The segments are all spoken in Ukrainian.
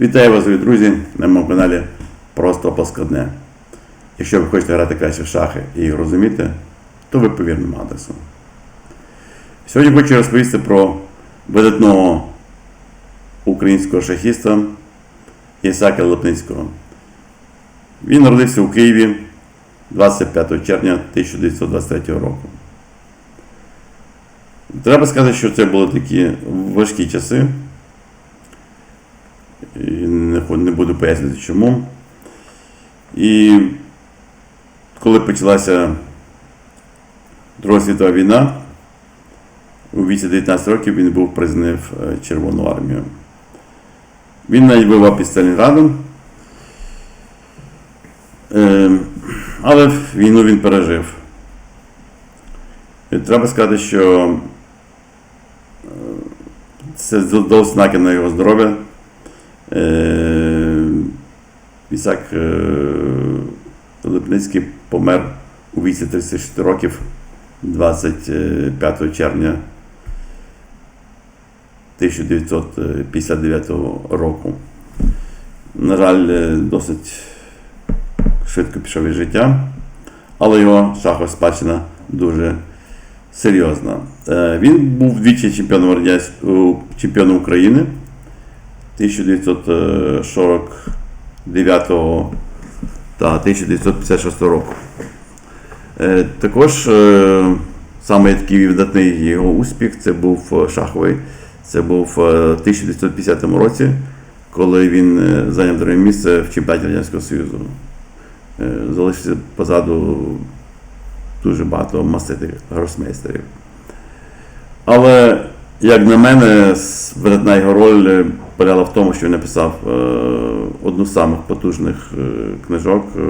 Вітаю вас, друзі, на моєму каналі Просто Поскладне. Якщо ви хочете грати краще в шахи і їх розуміти, то ви по вірному адресу. Сьогодні хочу розповісти про видатного українського шахіста Ісака Липницького. Він народився у Києві 25 червня 1923 року. Треба сказати, що це були такі важкі часи. І не, буду пояснювати чому. І коли почалася Друга світова війна, у віці 19 років він був призваний в е, Червону армію. Він навіть воював під Сталінградом, Е, але війну він пережив. І треба сказати, що е, це дав знаки на його здоров'я. Е, Ісак е, Липницький помер у віці 36 років 25 червня 1959 року. На жаль, е, досить швидко пішов із життя, але його шахова спадщина дуже серйозна. Він був двічі чемпіоном, чемпіоном України 1949 та 1956 року. Е, Також е, саме такий видатний його успіх це був е, шаховий. Це був е, в 1950 році, коли він е, зайняв друге місце в чемпіонаті Радянського Союзу. Е, Залишився позаду дуже багато маститих гросмейстерів. Але, як на мене, видатна його роль е, полягала в тому, що він написав е, одну з самих потужних е, книжок е,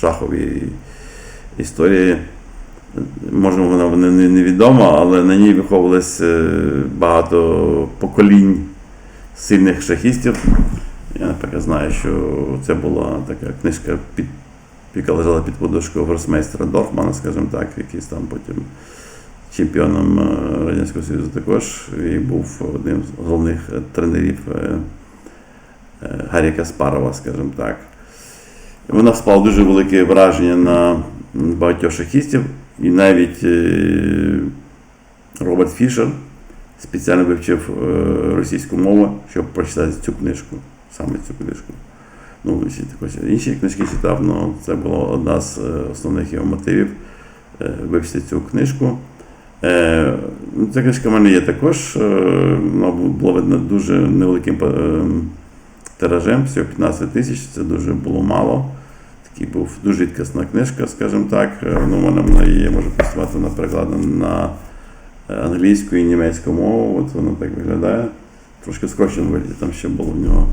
шаховій історії. Може, вона не- не- невідома, але на ній виховувалось багато поколінь сильних шахістів. Я, наприклад, знаю, що це була така книжка, під, яка лежала під подушкою гросмейстера Дорфмана, скажімо так, який став потім чемпіоном е, Радянського Союзу також і був одним з головних тренерів е, е, Гаррі Каспарова, скажімо так. Вона склала дуже велике враження на багатьох шахістів, і навіть Роберт Фішер спеціально вивчив російську мову, щоб прочитати цю книжку, саме цю книжку. Ну, інші книжки читав, але це була одна з основних його мотивів вивчити цю книжку. Е, Ця книжка в мене є також. е, Вона була видно дуже невеликим е, тиражем, всього 15 тисяч, це дуже було мало. Такий був дуже рідкісна книжка, скажімо так. Ну, вона, вона є, може працювати вона перекладена на англійську і німецьку мову. От вона так виглядає. Трошки в вигляді, там ще було в нього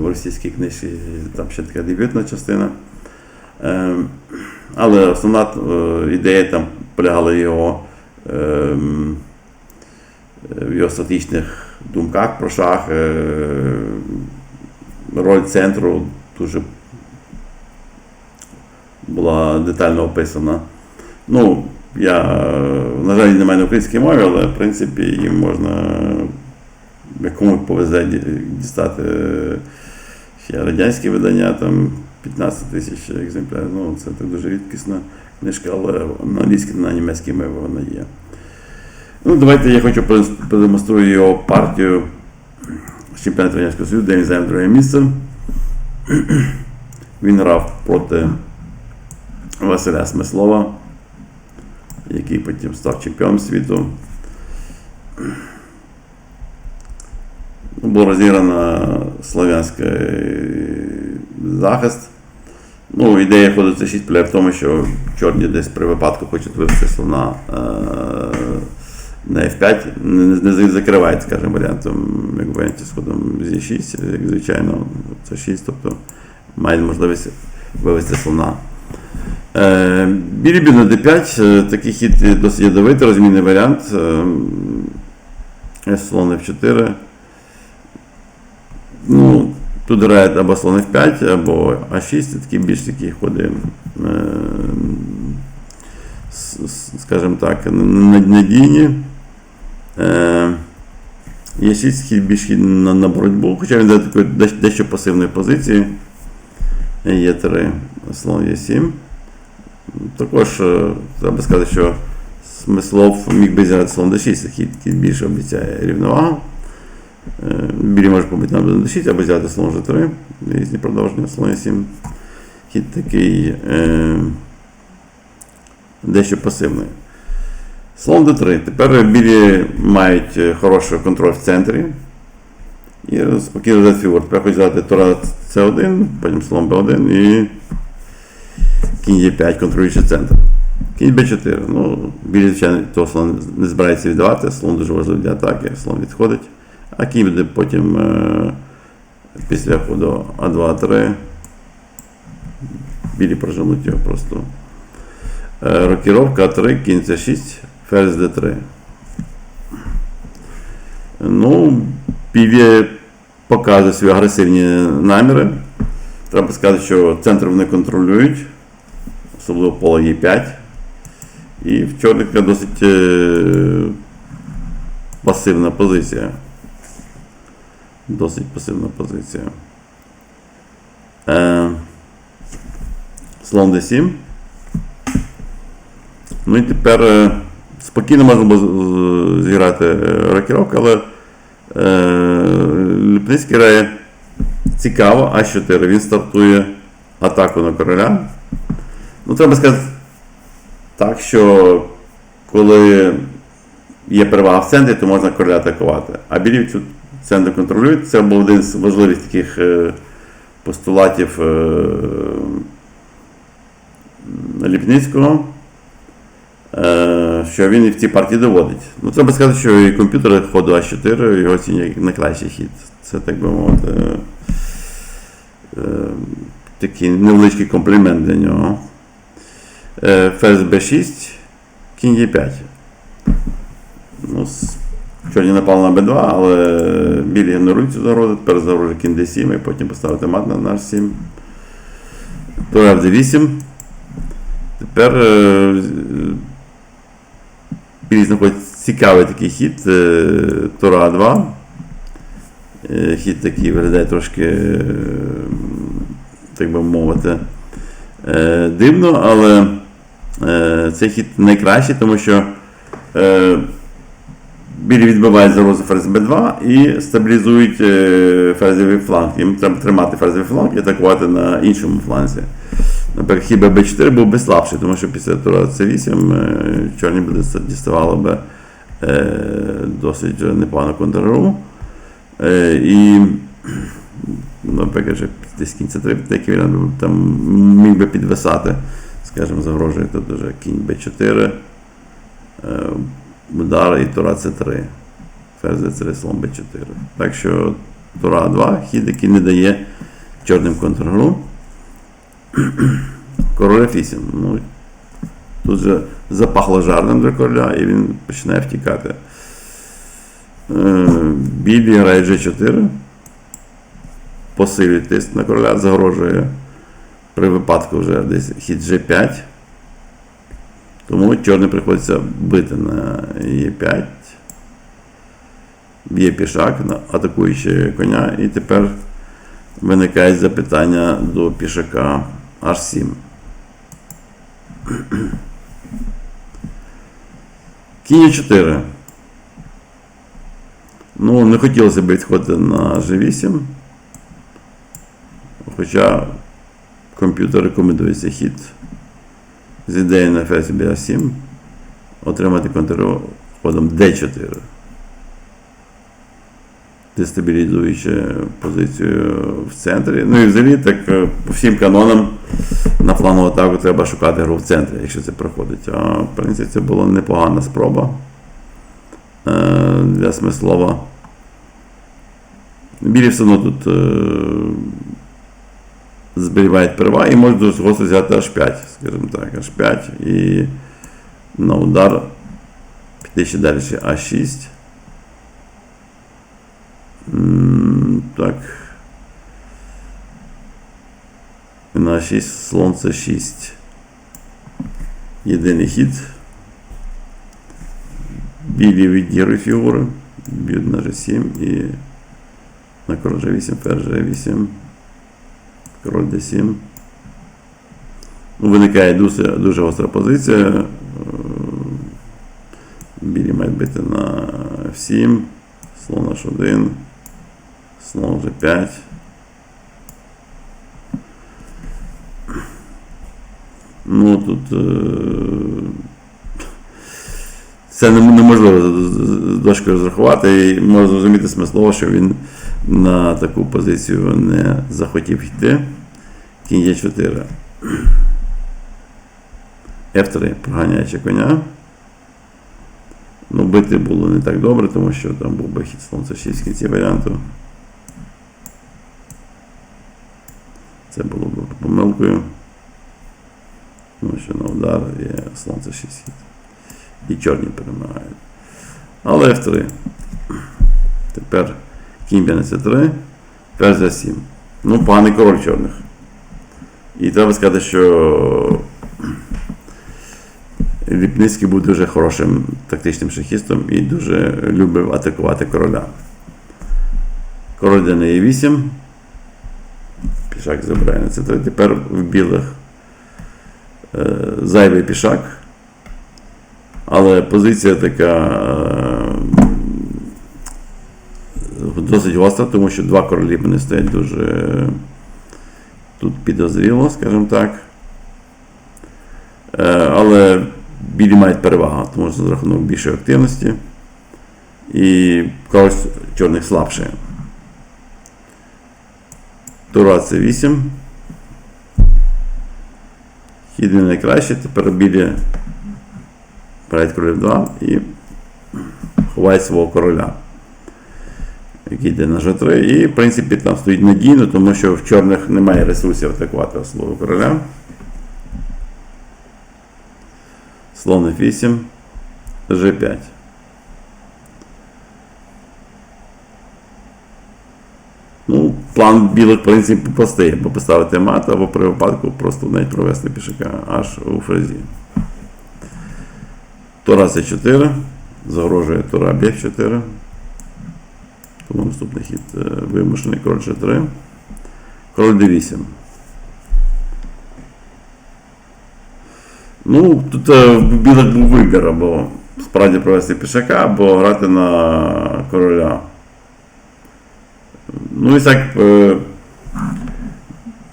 в російській книжці, там ще така дебютна частина. Е, Але основна ідея там полягала його, в його стратегічних думках про шах. е, Роль центру дуже була детально описана. Ну, я, е, на жаль, немає на українській мові, але в принципі їм можна, якому повезе дістати е, ще радянські видання, там 15 тисяч екземплярів. Ну, це так дуже рідкісна книжка, але на англійській, на німецькій мові вона є. Ну, давайте я хочу продемонструю його партію з чемпіонату Радянського Союзу, де він зайняв друге місце. Він грав проти Василя Смислова, який потім став чемпіоном світу. Був розіграно слов'янський захист. Ну, ідея ходу це 6 полягає в тому, що чорні десь при випадку хочуть вивести слона е, на F5, не, не закривають, скажімо, варіантом, як варіанті з ходом з E6, як звичайно, це 6, тобто має можливість вивести слона. Е, білі на D5, е, такий хід досить ядовитий, розмінний варіант. Е, слон F4. Тут грають або слон F5, або А6, це такі більш такі ходи, е, с- скажімо так, надійні. Е, Є 6 хід більш хід на, на боротьбу, хоча він дає такої дещо пасивної позиції. Є 3, слон є 7. Також е, треба сказати, що Смислов міг би зіграти слон d6, хід, хід більше обіцяє рівновагу. Е, Білі може побити на d6 або взяти слон g3, різні продовження, слон е 7. Хід такий е, дещо пасивний. Слон d3. Тепер білі мають е, хороший контроль в центрі. І спокійно взяти фігур. Тепер хочуть взяти тура c1, потім слон b1 і кінь e5, контролюючи центр. Кінь b4. Ну, білі, звичайно, того слон не збирається віддавати, слон дуже важливий для атаки, слон відходить. А кінь буде потім е, після ходу А2, 3 білі проженуть його просто. Е, Рокіровка 3, кінь С6, ферзь Д3. Ну, Піві показує свої агресивні наміри. Треба сказати, що центр вони контролюють, особливо поле Е5. І в чорника досить е, пасивна позиція. Досить пасивна позиція. Е, слон d7. Ну і тепер е, спокійно можна зіграти е, рокіровку, але е, Ліпницький грає цікаво, А4. Він стартує атаку на короля. Ну, треба сказати так, що коли є перевага в центрі, то можна короля атакувати. А білі цю центр контролюють. Це був один з важливих таких е, постулатів е, Ліпницького, е, що він і в цій партії доводить. Ну, треба сказати, що і комп'ютер ходу А4 його оцінює як найкращий хід. Це так би мовити. Такий невеличкий комплімент для нього. Ферзь b6, кінь e5. Ну, чорні напали на b2, але білі ігнорують цю загрозу, тепер загрожує кінь d7 і потім поставити мат на наш 7. Тура d8. Тепер е, білі знаходять цікавий такий хід. е, Тура А2. Е, Хід такий виглядає трошки, так би мовити, дивно, але цей хід найкращий, тому що білі відбивають загрозу ферзь b2 і стабілізують е, ферзовий фланг. Їм треба тримати ферзовий фланг і атакувати на іншому фланзі. Наприклад, хіба b4 був би слабший, тому що після тура c8 е, чорні би діс- діставало би е, досить непогану контргру. Е, і, наприклад, десь кінця 3, такий там міг би підвисати, скажімо, загрожує тут вже кінь b4, е, і тура c3. Ферзь d3, слон b4. Так що тура 2, хід, який не дає чорним контргру. Король F8. Ну, тут же запахло жарним для короля, і він починає втікати. Е, Білі грає G4. Посилює тиск на короля, загрожує при випадку вже десь хід G5. Тому чорний приходиться бити на Е5. Б'є пішак, атакуючи коня, і тепер виникають запитання до пішака H7. Кінь 4. Ну, не хотілося б відходити на G8. Хоча комп'ютер рекомендує цей хід з ідеєю на ферзь B7 отримати контроль ходом D4. Дестабілізуючи позицію в центрі. Ну і взагалі, так е, по всім канонам на флангову атаку треба шукати гру в центрі, якщо це проходить. А в принципі це була непогана спроба е, для Смислова. Білі все одно тут е, зберігають переваги і можуть дуже гостро взяти H5, скажімо так, H5 і на удар піти ще далі А6. Так. На 6 слон це 6. Єдиний хід. Білі відігрують фігури. б'ють на G7 і на король G8, ферзь G8, король D7. Ну, Виникає дуже, дуже гостра позиція. Е, Білі мають бити на F7, слон H1, слон G5. Ну тут е, це неможливо з дошкою розрахувати, і можна зрозуміти смислово, що він на таку позицію не захотів йти. Кінь є 4. F3 проганяючи коня. Ну, бити було не так добре, тому що там був би хід слон c6 в кінці варіанту. Це було б помилкою. Тому що на удар є слон c6 хід. І чорні перемагають. Але F3. Тепер кінь б'є на c3, ферзь за 7. Ну, поганий король чорних. І треба сказати, що Ліпницький був дуже хорошим тактичним шахістом і дуже любив атакувати короля. Король йде на e8. Пішак забирає на c3. Тепер в білих е, зайвий пішак. Але позиція така е, досить гостра, тому що два королі вони стоять дуже тут підозріло, скажімо так. Е, Але білі мають перевагу, тому що за рахунок більшої активності. І когось чорних слабше. Тура це 8. Хід не найкраще. Тепер білі беруть королів 2 і ховають свого короля. Який йде на G3. І, в принципі, там стоїть надійно, тому що в чорних немає ресурсів атакувати свого короля. Слон F8, G5. Ну, план білих, в принципі, простий, або поставити мат, або при випадку просто навіть провести пішака аж у фрезі. Тура С4, загрожує Тура Б4. Тому наступний хід е, вимушений король G3. Король D8. Ну, тут е, в білих був вибір, або справді провести пішака, або грати на короля. Ну і так, е,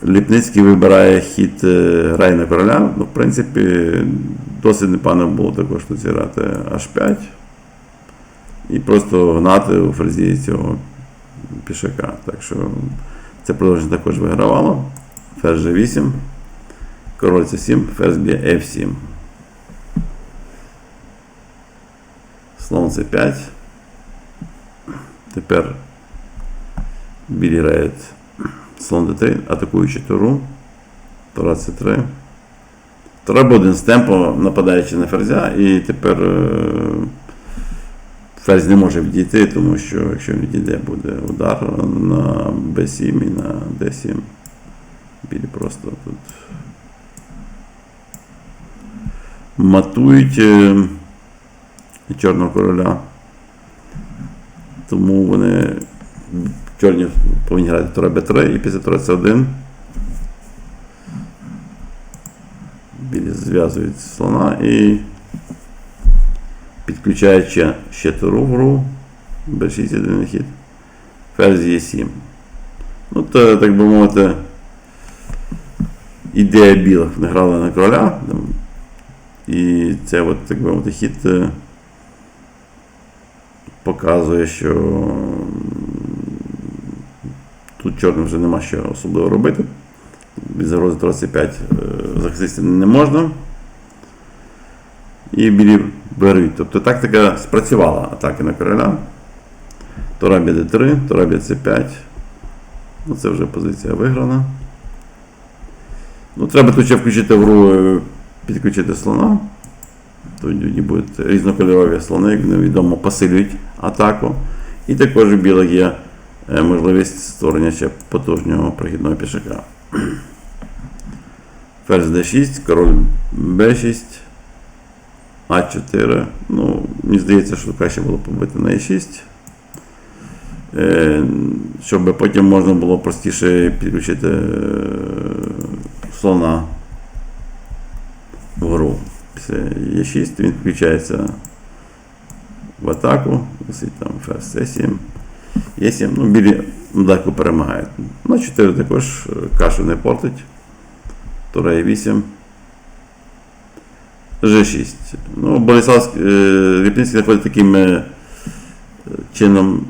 Ліпницький вибирає хід грає на короля. Ну, в принципі, досить непогано було також тут зіграти H5. І просто гнати у фрезі цього пішака. Так що це продовження також вигравало. Ферзь G8. Король С7, ферзь б'є F7. Слон С5. Тепер білі грають слон d3, атакуючи туру. Тура С3. Тура буде один з темпо, нападаючи на ферзя, і тепер е, ферзь не може відійти, тому що якщо він відійде, буде удар на b7 і на d7. Білі просто тут матують е, Чорного короля. Тому вони чорні повинні грати тура Б3 і після тура С1. Білі зв'язують слона і підключають ще, туру гру. Б6 єдиний хід. Ферзь Е7. Ну, то, так би мовити, ідея білих. Вони грали на короля. і це от, так би мовити, хід е, показує, що тут чорним вже нема що особливо робити. Від загрози 25 захистити не можна. І білі беруть. Тобто тактика спрацювала атаки на короля. Тура d3, тура c5. Ну, це вже позиція виграна. Ну, треба тут ще включити в гру, е, підключити слона. Тоді будуть різнокольорові слони, як невідомо, посилюють атаку. І також у білих є е, можливість створення ще потужного прохідного пішака. Ферзь d6, король b6, а4. Ну, мені здається, що краще було побити на e6. е, щоб потім можна було простіше підключити е, слона вгору. Після Е6 він включається в атаку, висить там ферзь С7. Є7, ну, білі легко перемагають. На 4 також е, кашу не портить. Тура е 8. G6. Ну, Борислав е, Ліпницький знаходить таким е, чином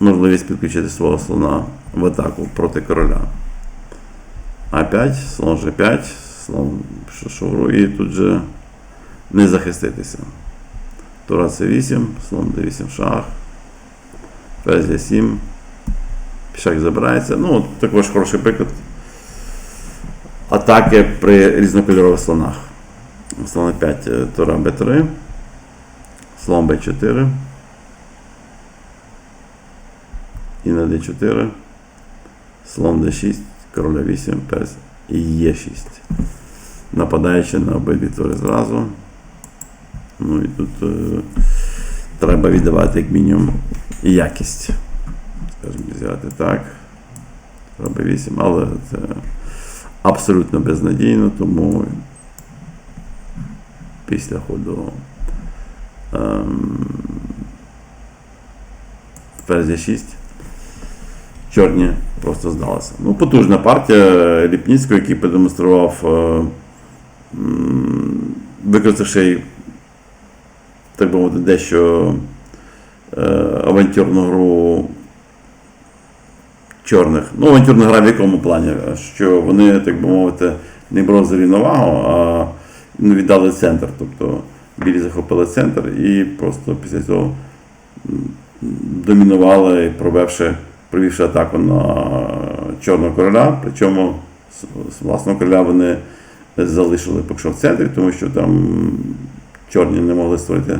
можливість підключити свого слона в атаку проти короля. А5, слон G5, слон шовру і тут же не захиститися. Тура С8, слон D8 шах, ферзь Е7, пішак забирається. Ну, також хороший приклад атаки при різнокольорових слонах. Слон 5, тура Б3, слон Б4. І на D4, слон D6, короля 8, перс і Е6. Нападаючи на обидві тури зразу. Ну і тут е, треба віддавати як мінімум якість. Скажімо, взяти так. Робить 8, але це абсолютно безнадійно, тому після ходу ем, ферзь 6 чорні просто здалися. Ну, потужна партія Ліпніцького, який продемонстрував, е, використавши, так би мовити, дещо е, авантюрну гру чорних. Ну, авантюрна гра в якому плані? Що вони, так би мовити, не брали рівновагу, а ну, віддали центр. Тобто білі захопили центр і просто після цього домінували, провівши, провівши атаку на чорного короля. Причому з- власного короля вони залишили поки що в центрі, тому що там чорні не могли створити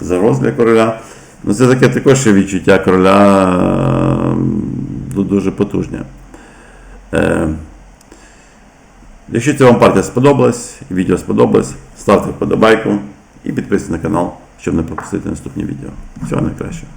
загроз для короля. Ну, це таке також відчуття короля дуже потужне. Якщо ця вам партія сподобалась, відео сподобалось, ставте вподобайку і підписуйтесь на канал, щоб не пропустити наступні відео. Всього найкращого.